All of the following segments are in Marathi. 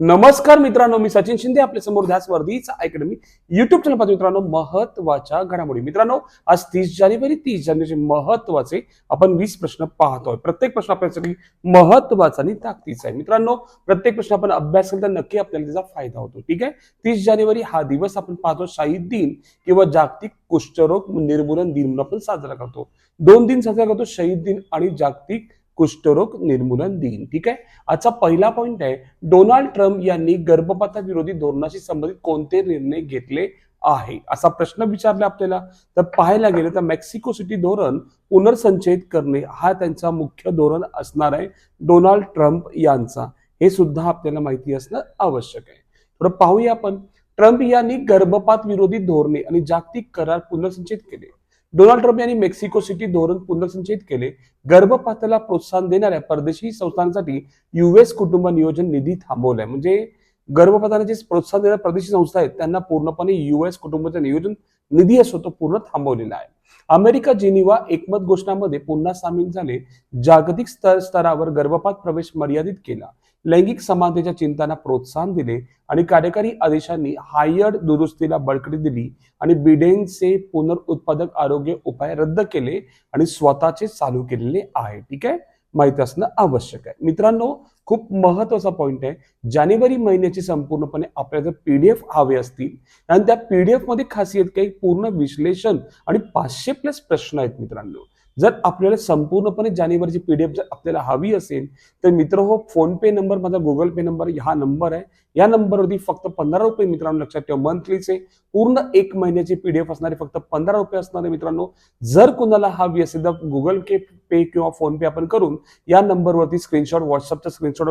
नमस्कार मित्रांनो मी सचिन शिंदे आपल्यासमोर ध्यास वर्धीचा अकॅडमी युट्यूब चॅनल पाहतो मित्रांनो महत्त्वाच्या घडामोडी. मित्रांनो आज तीस जानेवारी तीस जानेवारीचे महत्त्वाचे आपण वीस प्रश्न पाहतोय. प्रत्येक प्रश्न आपल्यासाठी महत्त्वाचा आणि ताकदीचा आहे. मित्रांनो प्रत्येक प्रश्न आपण अभ्यास केला तर नक्की आपल्याला त्याचा फायदा होतो. ठीक आहे? तीस जानेवारी हा दिवस आपण पाहतो शाहीद दिन किंवा जागतिक कुष्ठरोग निर्मूलन दिन म्हणून आपण साजरा करतो. दोन दिन साजरा करतो शहीद दिन आणि जागतिक कुष्ठरोग निर्मूलन दिन ठीक आहे? आजचा पहिला पॉइंट आहे डोनाल्ड ट्रम्प यांनी गर्भपाताविरोधी धोरणाशी संबंधित कोणते निर्णय घेतले आहे? असा प्रश्न विचारला आपल्याला. तर पाहायला गेलं तर मेक्सिको सिटी धोरण पुनर्संचयित करणे हा त्यांचा मुख्य धोरण असणार आहे डोनाल्ड ट्रम्प यांचा. हे सुद्धा आपल्याला माहिती असणं आवश्यक आहे. थोडं पाहूया आपण. ट्रम्प यांनी गर्भपात विरोधी धोरणे आणि जागतिक करार पुनर्संचित केले. डोनाल्ड ट्रम्प यांनी मेक्सिको सिटी धोरण पुनर्संचयित केले. गर्भपाताला प्रोत्साहन देणाऱ्या परदेशी संस्थांसाठी युएस कुटुंब नियोजन निधी थांबवलाय. म्हणजे गर्भपाताला जे प्रोत्साहन देणाऱ्या परदेशी संस्था आहेत त्यांना पूर्णपणे युएस कुटुंबाचं नियोजन निधी असतो तो पूर्ण थांबवलेला आहे. अमेरिका जिनिवा एकमत घोषणामध्ये पुन्हा सामील झाले. जागतिक स्तर स्तरावर गर्भपात प्रवेश मर्यादित केला. लैंगिक समानतेच्या चिंतांना प्रोत्साहन दिले आणि कार्यकारी आदेशांनी हायर्ड दुरुस्तीला बळकटी दिली आणि बिडेनचे पुनरुत्पादक आरोग्य उपाय रद्द केले आणि स्वतःचे चालू केलेले आहे. ठीक आहे? माहिती असणं आवश्यक आहे. मित्रांनो खूप महत्त्वाचा पॉईंट आहे. जानेवारी महिन्याची संपूर्णपणे आपल्याला जर पीडीएफ हवे असतील आणि त्या पीडीएफमध्ये खासियत काही पूर्ण विश्लेषण आणि पाचशे प्लस प्रश्न आहेत मित्रांनो. जर आपल्याला संपूर्णपणे जानेवारीची पी डी एफ जर आपल्याला हवी असेल तर मित्र हो फोन पे नंबर माझा गुगल पे नंबर हा नंबर आहे. या नंबरवरती फक्त पंधरा रुपये मित्रांनो लक्षात ठेवा मंथलीचे पूर्ण एक महिन्याची एफ असणारे फक्त पंधरा रुपये असणारे मित्रांनो जर कोणाला हवी असेल तर गुगल के पे किंवा फोन पे आपण करून या नंबरवरती स्क्रीनशॉट व्हॉट्सअपचा स्क्रीनशॉट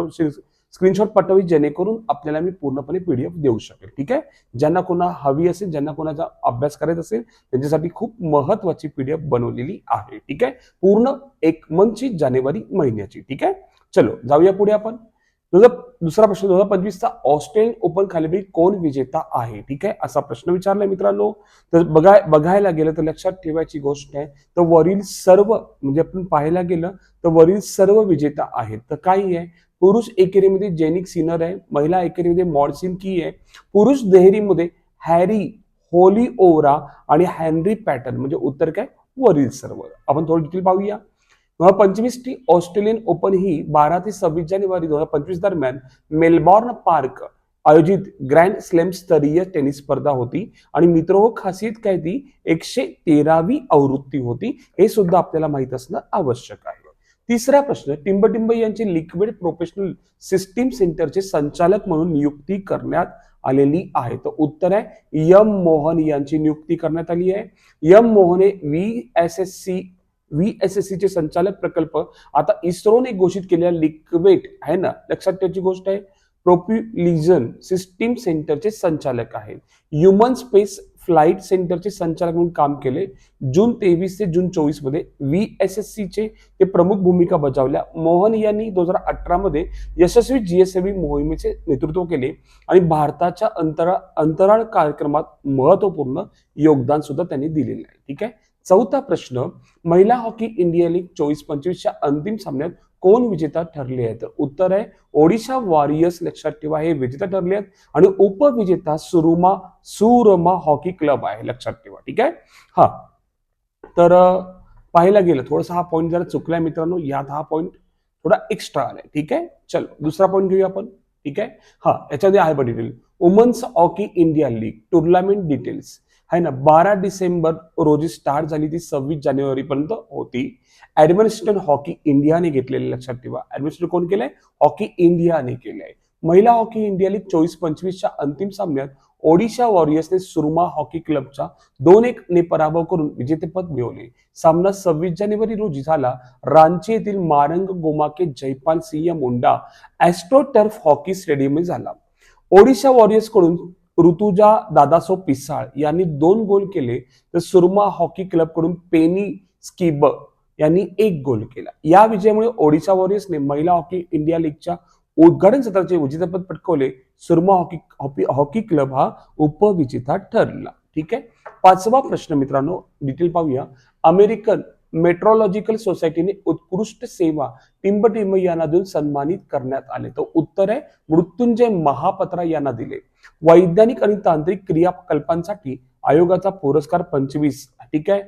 स्क्रीनशॉट पाठवी जेणेकरून आपल्याला मी पूर्णपणे पीडीएफ देऊ शकेल. ठीक आहे? ज्यांना कोणा हवी असेल ज्यांना कोणाचा अभ्यास करायचा असेल त्यांच्यासाठी खूप महत्वाची पीडीएफ बनवलेली आहे. ठीक आहे? पूर्ण एक मंथची जानेवारी महिन्याची. ठीक आहे? चलो जाऊया पुढे आपण. दुसरा प्रश्न दोन हजार पंचवीसचा ऑस्ट्रेलियन ओपन खालीपैकी कोण विजेता आहे? ठीक आहे? असा प्रश्न विचारलाय मित्रांनो. तर बघाय बघायला गेलं तर लक्षात ठेवायची गोष्ट आहे तर वरील सर्व म्हणजे आपण पाहायला गेलं तर वरील सर्व विजेता आहेत. तर काही आहे पुरुष एकेरीमध्ये जेनिक सिनर आहे महिला एकेरीमध्ये मॉर्सिन की आहे पुरुष देहरीमध्ये हॅरी होली ओरा आणि हॅनरी पॅटर्न म्हणजे उत्तर काय? वरील सर्व. आपण थोडं डिटेल पाहूया. दोन हजार पंचवीस टी ऑस्ट्रेलियन ओपन ही बारा ते सव्वीस जानेवारी दोन हजार पंचवीस दरम्यान मेलबॉर्न पार्क आयोजित ग्रँड स्लॅम स्तरीय टेनिस स्पर्धा होती आणि मित्र हो खासियत काय ती? एकशे तेरावी आवृत्ती होती. हे सुद्धा आपल्याला माहीत असणं आवश्यक आहे. तिसरा प्रश्न टिंबटिंब यांची लिक्विड प्रोफेशनल सिस्टीम सेंटरचे संचालक म्हणून नियुक्ती करण्यात आलेली आहे. तर उत्तर आहे यम मोहन यांची नियुक्ती करण्यात आली आहे. यम मोहन हे V S S C V S S C चे संचालक प्रकल्प. आता इस्रोने घोषित केलेल्या लिक्विड आहे ना लक्षात ठेवायची गोष्ट आहे. प्रोप्युलिझन सिस्टीम सेंटरचे संचालक आहेत ह्युमन स्पेस फ्लाईट सेंटरचे संचालक म्हणून काम केले. जून तेवीस ते जून चोवीसमध्ये व्ही एस एस सीचे ते प्रमुख भूमिका बजावल्या. मोहन यांनी दोन हजार अठरा मध्ये यशस्वी जीएसएबी मोहिमेचे नेतृत्व केले आणि भारताच्या अंतराळ अंतराळ कार्यक्रमात महत्त्वपूर्ण योगदान सुद्धा त्यांनी दिलेलं आहे. ठीक आहे? चौथा प्रश्न महिला हॉकी इंडिया लीग चोवीस पंचवीसच्या अंतिम सामन्यात कोण विजेता ठरले आहेत? तर उत्तर आहे ओडिशा वॉरियर्स लक्षात ठेवा हे विजेता ठरले आहेत. आणि उपविजेता सुरुमा सुरमा हॉकी क्लब आहे लक्षात ठेवा ठीक आहे? हा. तर पाहायला गेलं थोडासा हा पॉईंट जरा चुकलाय मित्रांनो यात हा पॉईंट थोडा एक्स्ट्रा आलाय ठीक आहे? चलो दुसरा पॉईंट घेऊया आपण ठीक आहे? हा याच्यामध्ये आहे बघ detail women's hockey India league tournament details आहे ना बारा डिसेंबर रोजी स्टार्ट झाली ती सव्वीस जानेवारीपर्यंत होती. ऍडमिनिस्ट्रेशन हॉकी इंडियाने घेतलेले लक्षात ठेवा. ऍडमिनिस्ट्रेशन कोण केलंय? हॉकी इंडियाने केलंय. महिला हॉकी इंडिया लीग चोवीस पंचवीसच्या अंतिम सामन्यात ओडिशा वॉरियर्सने सुरमा हॉकी क्लबचा दोन एक ने पराभव करून विजेतेपद मिळवले. सामना सव्वीस जानेवारी रोजी झाला. रांची येथील Marang Gomke Jaipal Singh Munda astro turf hockey stadium झाला. ओडिशा वॉरियर्सकडून ऋतुजा दादासो पिसाळ यांनी दोन गोल केले तर सुरमा हॉकी क्लबकडून पेनी स्किब यांनी एक गोल केला. या विजयामुळे ओडिशा वॉरियर्सने महिला हॉकी इंडिया लीगच्या उद्घाटन सत्राचे विजेतेपद पटकवले. Soorma hockey hockey hockey club हा उपविजेता ठरला. ठीक आहे? पाचवा प्रश्न मित्रांनो डिटेल पाहूया. अमेरिकन मेट्रोलॉजिकल सोसायटीने उत्कृष्ट सेवा पिंबटिंब यांना देऊन सन्मानित करण्यात आले. तर उत्तर आहे मृत्युंजय महापत्रा यांना दिले. वैज्ञानिक आणि तांत्रिक क्रियाकल्पांसाठी आयोगाचा पुरस्कार पंचवीस. ठीक आहे?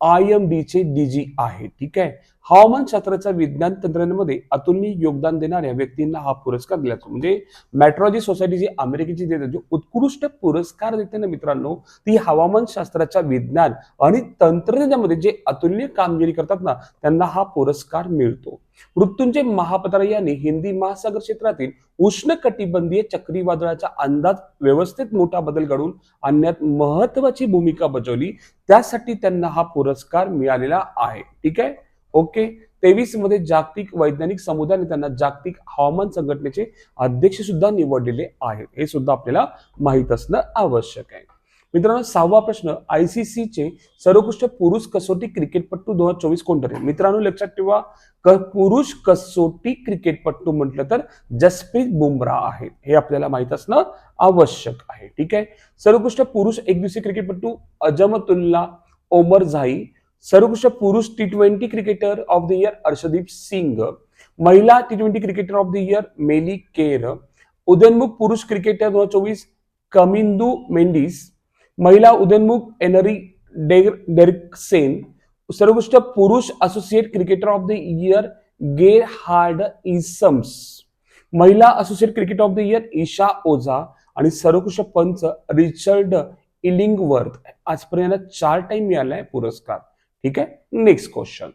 आय एम डी चे डीजी आहे. ठीक आहे? हवामान शास्त्राच्या विज्ञान तंत्रज्ञानामध्ये अतुलनीय योगदान देणाऱ्या व्यक्तींना हा पुरस्कार दिला जातो. म्हणजे मॅट्रॉलॉजी सोसायटी जी अमेरिकेची देते जो उत्कृष्ट पुरस्कार देते ना मित्रांनो ती हवामान शास्त्राच्या विज्ञान आणि तंत्रज्ञानामध्ये जे अतुलनीय कामगिरी करतात ना त्यांना हा पुरस्कार मिळतो. मृत्युंजय महापत्रा यांनी हिंदी महासागर क्षेत्रातील उष्ण कटिबंधीय चक्रीवादळाचा अंदाज व्यवस्थेत मोठा बदल घडवून आणण्यात महत्वाची भूमिका बजावली. त्यासाठी त्यांना हा पुरस्कार मिळालेला आहे. ठीक आहे? ओके? तेवीसमध्ये जागतिक वैज्ञानिक समुदायाने त्यांना जागतिक हवामान संघटनेचे अध्यक्ष सुद्धा निवडलेले आहेत. हे सुद्धा आपल्याला माहीत असणं आवश्यक आहे. मित्रांनो सहावा प्रश्न आयसीसीचे सर्वोत्कृष्ट पुरुष कसोटी क्रिकेटपट्टू दोन हजार चोवीस कोण ठरेल मित्रांनो लक्षात ठेवा क- पुरुष कसोटी क्रिकेटपट्टू म्हटलं तर जसप्रीत बुमराह आहे हे आपल्याला माहीत असणं आवश्यक आहे. ठीक आहे? सर्वोत्कृष्ट पुरुष एक दिवसीय क्रिकेटपट्टू अजमतुल्ला ओमर झाई सर्वोत्कृष्ट पुरुष T twenty cricketer of the year Arshdeep Singh महिला T twenty cricketer of the year Melie Kerr उदयनमुख पुरुष क्रिकेटर दोन हजार चोवीस कमिंदू मेंडिस महिला उदयनमुख एनरी डेर डेरक्सेन सर्वोत्कृष्ट पुरुष associate cricketer of the year Gerhard Erasmus महिला associate cricketer of the year Esha Oza आणि सर्वोत्कृष्ट पंच रिचर्ड इलिंगवर्थ. आजपर्यंत चार टाइम मिळालाय पुरस्कार. ठीक आहे? नेक्स्ट क्वेश्चन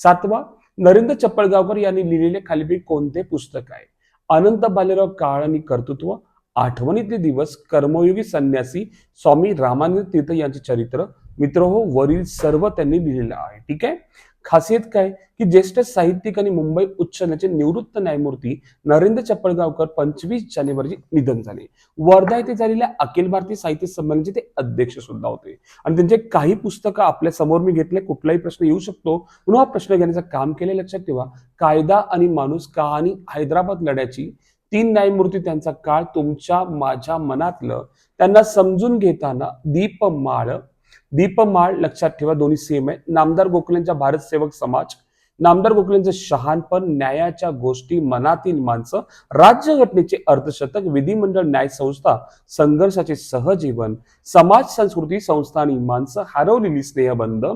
सातवा नरेंद्र चप्पळगावकर यांनी लिहिलेले खालीपैकी कोणते पुस्तक आहे? अनंत बालेराव काळ आणि कर्तृत्व आठवणीतले दिवस कर्मयोगी संन्यासी स्वामी रामानंद तीर्थ यांचे चरित्र मित्र हो वरील सर्व त्यांनी लिहिलेलं आहे. ठीक आहे? खासियत काय? की ज्येष्ठ साहित्यिक आणि मुंबई उच्च न्यायालयाचे निवृत्त न्यायमूर्ती नरेंद्र चप्पळगावकर पंचवीस जानेवारी निधन झाले. वर्धा येथे झालेल्या अखिल भारतीय साहित्य संमेलनाचे ते अध्यक्ष सुद्धा होते. आणि त्यांचे काही पुस्तकं आपल्यासमोर मी घेतले कुठलाही प्रश्न येऊ शकतो. म्हणून हा प्रश्न घेण्याचं काम केले लक्षात ठेवा. कायदा आणि माणूस कहाणी हैदराबाद लढ्याची तीन न्यायमूर्ती त्यांचा काळ तुमच्या माझ्या मनातलं. त्यांना समजून घेताना दीपमाळ लक्षात ठेवा दोन्ही सेम आहे नामदार गोखलेंचा भारत सेवक समाज नामदार गोखलेंचं शहाणपण न्यायाच्या गोष्टी मनातील माणसं राज्यघटनेचे अर्थशतक विधिमंडळ न्याय संस्था संघर्षाचे सहजीवन समाज संस्कृती संस्था आणि माणसं हरवलेली स्नेहबंध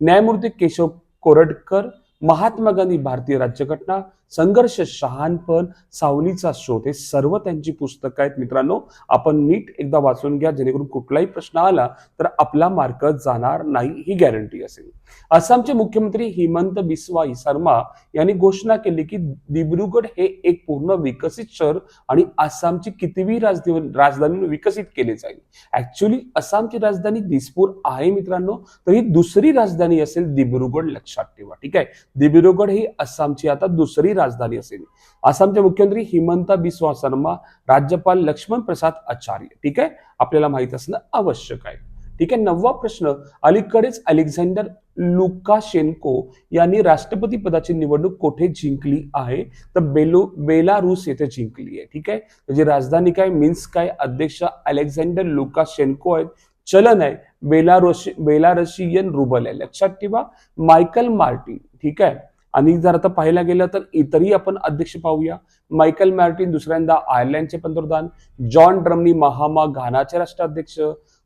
न्यायमूर्ती केशव कोरटकर महात्मा गांधी भारतीय राज्यघटना संघर्ष शहाणपण सावलीचा शोध. हे सर्व त्यांची पुस्तकं आहेत. मित्रांनो आपण नीट एकदा वाचून घ्या. जेणेकरून कुठलाही प्रश्न आला तर आपला मार्क जाणार नाही ही गॅरंटी असेल. आसामचे मुख्यमंत्री हिमंत बिस्वा शर्मा यांनी घोषणा केली की दिब्रुगड हे एक पूर्ण विकसित शहर आणि आसामची कितीवी राजधानी राजधानी विकसित केले जाईल. ऍक्च्युली आसामची राजधानी दिसपूर आहे मित्रांनो तर ही दुसरी राजधानी असेल दिब्रुगड लक्षात ठेवा. ठीक आहे? दिब्रुगड ही आसामची आता दुसरी राजधानी असेल. आसामचे मुख्यमंत्री हिमंता बिस्वा शर्मा राज्यपाल लक्ष्मण प्रसाद आचार्य. ठीक आहे? आपल्याला माहीत असणं आवश्यक आहे. ठीक आहे? नववा प्रश्न. अलीकडेच अलेक्झांडर लुकाशेन्को यांनी राष्ट्रपती पदाची निवडणूक कोठे जिंकली आहे? तर बेलो बेलारूस येथे जिंकली आहे. ठीक आहे? त्याची राजधानी काय? मिन्स काय? अध्यक्ष अलेक्झांडर लुकाशेन्को आहेत. चलन आहे. बेलारोशी बेलारशियन रुबल आहे. लक्षात ठेवा. Michael Martin. ठीक आहे? आणि जर आता पाहायला गेलं तर इतरही आपण अध्यक्ष पाहूया. मायकल मॅर्टिन दुसऱ्यांदा आयर्लंडचे पंतप्रधान जॉन ड्रमनी महामा घानाचे राष्ट्राध्यक्ष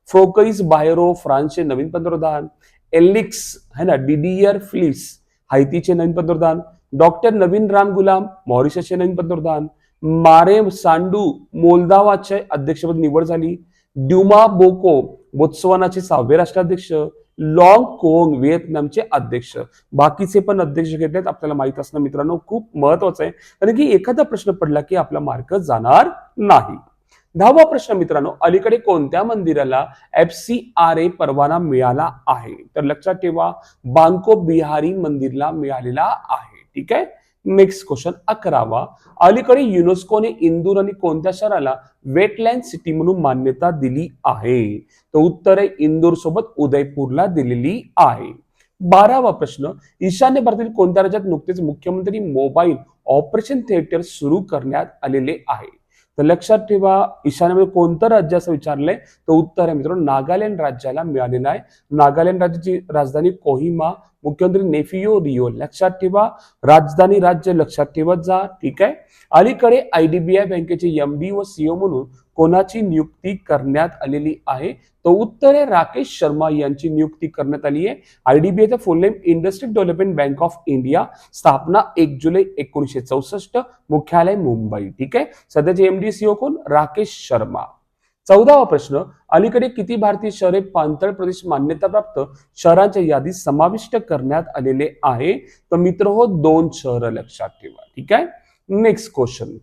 फ्रोकईस बायरो फ्रान्सचे नवीन पंतप्रधान एलिक्स है ना डिडियर फ्लिस हायतीचे नवीन पंतप्रधान डॉक्टर नवीन राम गुलाम मॉरिशसचे नवीन पंतप्रधान मारे सांडू मोल्दावाचे अध्यक्षपद निवड झाली ड्युमा बोको बोत्सवानाचे सहावे राष्ट्राध्यक्ष लॉंग कोंग व्हिएतनामचे अध्यक्ष. बाकीचे पण अध्यक्ष घेतलेत आपल्याला माहीत असणं मित्रांनो खूप महत्वाचं आहे. कारण की एखादा प्रश्न पडला की आपला मार्क जाणार नाही. दहावा प्रश्न मित्रांनो अलीकडे कोणत्या मंदिराला एफ सी आर ए परवाना मिळाला आहे? तर लक्षात ठेवा बांको बिहारी मंदिरला मिळालेला आहे. ठीक आहे? नेक्स्ट क्वेश्चन अकरावा. अलीकडे युनेस्कोने इंदूर आणि कोणत्या शहराला वेटलँड सिटी म्हणून मान्यता दिली आहे? तर उत्तर आहे इंदूर सोबत उदयपूरला दिलेली आहे. बारावा प्रश्न ईशान्य भारतातील कोणत्या राज्यात नुकतेच मुख्यमंत्री मोबाईल ऑपरेशन थिएटर सुरू करण्यात आलेले आहे? तर लक्षात ठेवा ईशान्यमध्ये कोणतं राज्य असं विचारलंय? तर उत्तर आहे मित्रांनो नागालँड राज्याला मिळालेलं आहे. नागालँड राज्याची राजधानी कोहिमा मुख्यमंत्री नेफियो रिओ लक्षात ठेवा राजधानी राज्य लक्षात ठेवत जा. ठीक आहे? अलीकडे आयडीबीआय बँकेचे एमडी व सीओ म्हणून कोणाची नियुक्ती करण्यात आलेली आहे? तर उत्तर आहे राकेश शर्मा यांची नियुक्ती करण्यात आली आहे. आयडीबीआयचा full name industry development bank of India स्थापना एक जुलै एकोणीसशे चौसष्ट मुख्यालय मुंबई. ठीक आहे? सध्याचे एमडी सीओ कोण? राकेश शर्मा. चौदावा प्रश्न अलीकडे किती भारतीय शहरे पांतळ प्रदेश मान्यताप्राप्त शहरांच्या यादीत समाविष्ट करण्यात आलेले आहे? तर मित्र हो दोन शहरं लक्षात ठेवा ठीक आहे? नेक्स्ट क्वेश्चन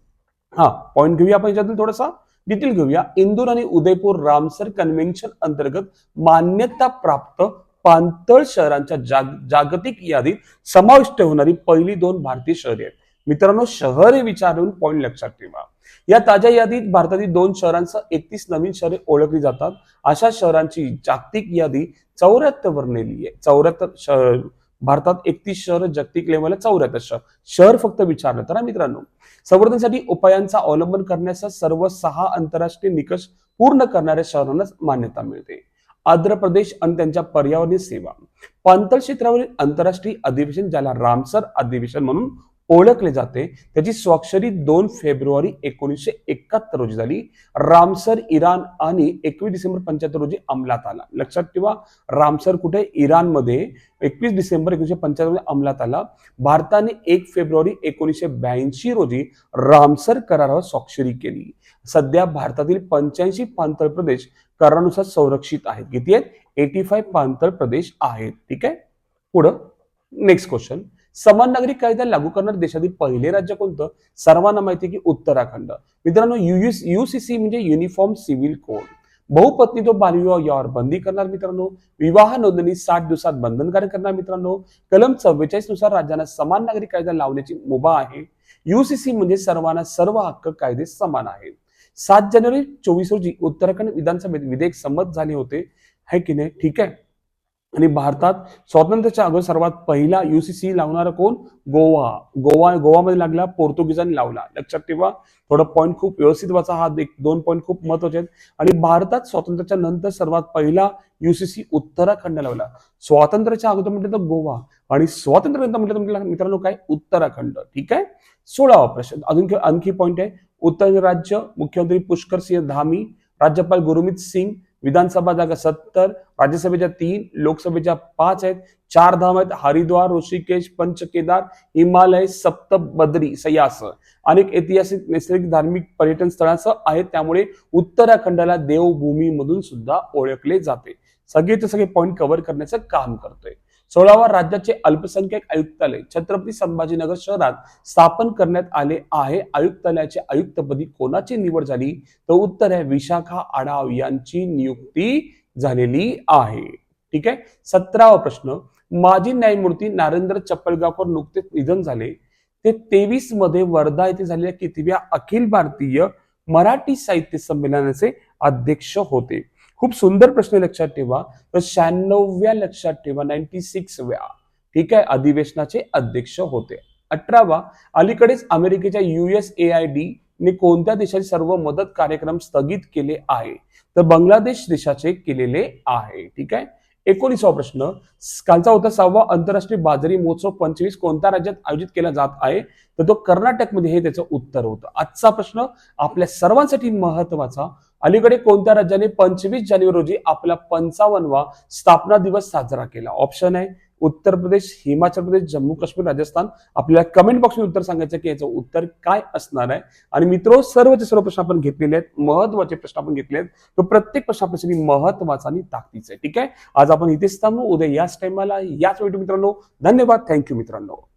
हा पॉईंट घेऊया आपण याच्यातून थोडासा? डिटेल घेऊया. इंदूर आणि उदयपूर रामसर कन्व्हेन्शन अंतर्गत मान्यता प्राप्त पांतळ शहरांच्या जाग जागतिक यादीत समाविष्ट होणारी पहिली दोन भारतीय शहरे आहेत. मित्रांनो शहरे विचारून पॉईंट लक्षात ठेवा. या ताज्या यादीत भारतातील दोन शहरांसह एकतीस नवीन शहरे ओळखली जातात. अशा शहरांची जागतिक यादी चौऱ्याहत्तर वर नेली आहे चौऱ्याहत्तर शहर भारतात एकतीस शहर जागतिक लेवलला चौऱ्याहत्तर शहर. शहर फक्त विचारलं तर मित्रांनो संवर्धनासाठी उपायांचा अवलंबन करण्याचा सर्व सहा आंतरराष्ट्रीय निकष पूर्ण करणाऱ्या शहरांनाच मान्यता मिळते. आंध्र प्रदेश आणि त्यांच्या पर्यावरणीय सेवा. पांतळ क्षेत्रावरील आंतरराष्ट्रीय अधिवेशन ज्याला रामसर अधिवेशन म्हणून ओळखले जाते. त्याची स्वाक्षरी दोन फेब्रुवारी एकोणीसशे एकाहत्तर रोजी झाली. रामसर इराण आणि एकवीस डिसेंबर पंच्याहत्तर रोजी अंमलात आला. लक्षात ठेवा रामसर कुठे? इराणमध्ये. एकवीस डिसेंबर एकोणीसशे पंच्याहत्तर रोजी अंमलात आला. भारताने एक फेब्रुवारी एकोणीसशे ब्याऐंशी रोजी रामसर करारावर स्वाक्षरी केली. सध्या भारतातील पंच्याऐंशी पांतळ प्रदेश करारानुसार संरक्षित आहेत. किती आहेत? एटी फाय पांतळ प्रदेश आहेत. ठीक आहे? पुढं नेक्स्ट क्वेश्चन समान नागरिक कायदा लागू करणारे देशातील पहिले राज्य कोणतं? सर्वांना माहिती आहे की उत्तराखंड. मित्रांनो युएस युसीसी म्हणजे युनिफॉर्म सिव्हिल कोड बहुपत्नी तो बालविवाह यावर बंदी करणार मित्रांनो. विवाह नोंदणी साठ दिवसात बंधनकारक करणार मित्रांनो. कलम चव्वेचाळीसनुसार राज्यांना समान नागरिक कायदा लावण्याची मुभा आहे. युसीसी म्हणजे सर्वांना सर्व हक्क कायदे समान आहेत. सात जानेवारी चोवीस रोजी उत्तराखंड विधानसभेत विधेयक संमत झाले होते. है की नाही? ठीक आहे. आणि भारतात स्वातंत्र्याच्या अगोदर सर्वात पहिला युसीसी लावणारा कोण? गोवा. गोवा गोवामध्ये लागला पोर्तुगीजांनी लावला. लक्षात ठेवा थोडं पॉईंट खूप व्यवस्थित वाचा. हा एक दोन पॉईंट खूप महत्त्वाचे आहेत. आणि भारतात स्वातंत्र्याच्या नंतर सर्वात पहिला युसीसी उत्तराखंड लावला. स्वातंत्र्याच्या अगोदर म्हटलं तर गोवा. आणि स्वातंत्र्य म्हटलं तर म्हटलं मित्रांनो काय? उत्तराखंड. ठीक आहे? सोळावा प्रश्न. अजून आणखी पॉईंट आहे. उत्तर राज्य मुख्यमंत्री पुष्कर सिंह धामी राज्यपाल गुरुमीत सिंग विधानसभा जागा सत्तर राज्यसभेच्या तीन लोकसभेच्या पाच आहेत. चार धाम आहेत. हरिद्वार ऋषिकेश पंचकेदार हिमालय सप्त बद्री सयास अनेक ऐतिहासिक नैसर्गिक धार्मिक पर्यटन स्थळांसह आहेत. त्यामुळे उत्तराखंडाला देवभूमी मधून सुद्धा ओळखले जाते. सगळे ते सगळे पॉईंट कव्हर करण्याचं काम करतोय. सोळावा राज्याचे अल्पसंख्याक आयुक्तालय छत्रपती संभाजीनगर शहरात स्थापन करण्यात आले आहे. आयुक्तालयाचे आयुक्तपदी कोणाची निवड झाली? तर उत्तर आहे विशाखा आढाव यांची नियुक्ती झालेली आहे. ठीक आहे? सतरावा प्रश्न. माजी न्यायमूर्ती नारेंद्र चप्पलगावकर नुकतेच निधन झाले. ते तेवीसमध्ये वर्धा येथे झालेल्या कितव्या अखिल भारतीय मराठी साहित्य संमेलनाचे अध्यक्ष होते. खूप सुंदर प्रश्न लक्षात ठेवा. तर शहाण्णव्या लक्षात ठेवा नाईन्टी सिक्स व्या ठीक आहे? अधिवेशनाचे अध्यक्ष होते. अठरावा अलीकडेच अमेरिकेच्या युएस ए आय डी ने कोणत्या देशाचे सर्व मदत कार्यक्रम स्थगित केले आहे? तर बांगलादेश देशाचे केलेले आहे. ठीक आहे? एकोणीसावा प्रश्न. कालचा होता सहावा आंतरराष्ट्रीय बाजरी महोत्सव पंचवीस कोणत्या राज्यात आयोजित केला जात आहे? तर तो कर्नाटकमध्ये हे त्याचं उत्तर होतं. आजचा प्रश्न आपल्या सर्वांसाठी महत्त्वाचा अलीकडे कोणत्या राज्याने पंचवीस जानेवारी रोजी आपला पंचावन्नवा स्थापना दिवस साजरा केला? ऑप्शन आहे उत्तर प्रदेश हिमाचल प्रदेश जम्मू काश्मीर राजस्थान. आपल्याला कमेंट बॉक्समध्ये उत्तर सांगायचं की याचं उत्तर काय असणार आहे? आणि मित्रो सर्वचे सर्व प्रश्न आपण घेतलेले आहेत महत्त्वाचे प्रश्न आपण घेतले आहेत तो प्रत्येक प्रश्न आपल्यासाठी महत्त्वाचा आणि ताकदीचा आहे. ठीक आहे? आज आपण इथेच थांबू. उद्या याच टाइमाला याच वेळी मित्रांनो धन्यवाद. थँक्यू मित्रांनो.